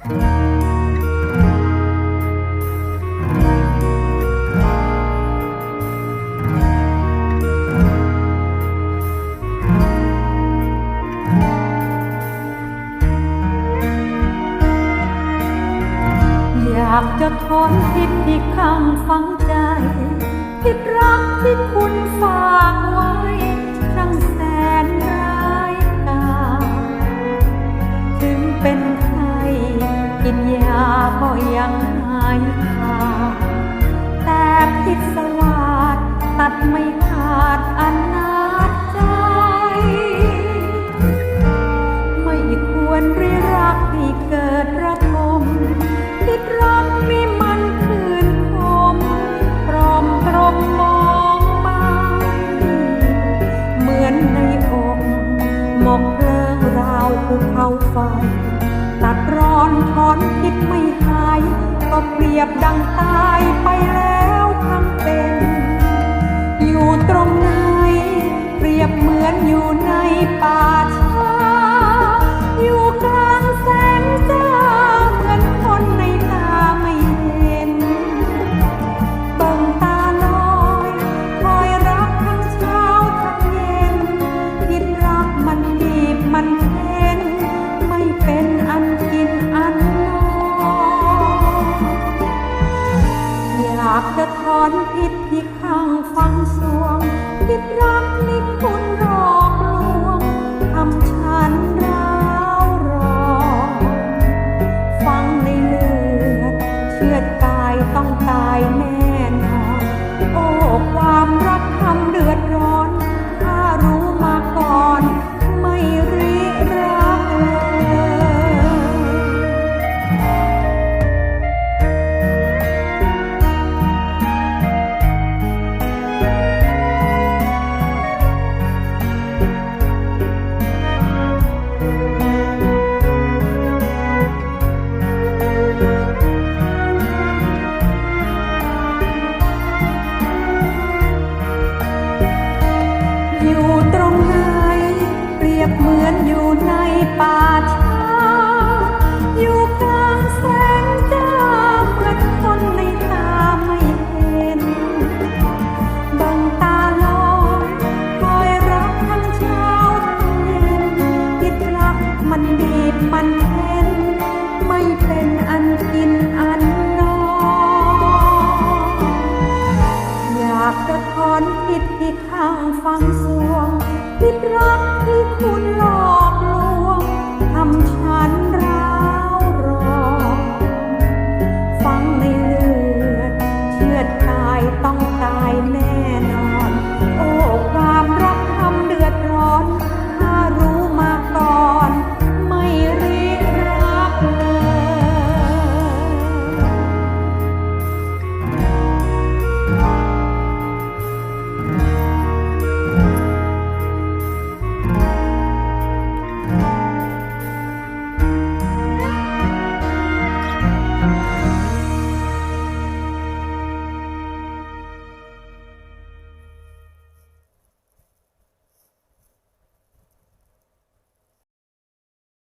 อยากจะทนพย์ที่ข้างฟัง หมกเพลิงราวภูเขาไฟ ตัดร้อนถอนคิดไม่หาย ก็เปรียบดังตายไปแล้วทั้งเป็น อยู่ตรงไหน เปรียบเหมือนอยู่ในป่า รัก ผิดรักที่คุณหลอก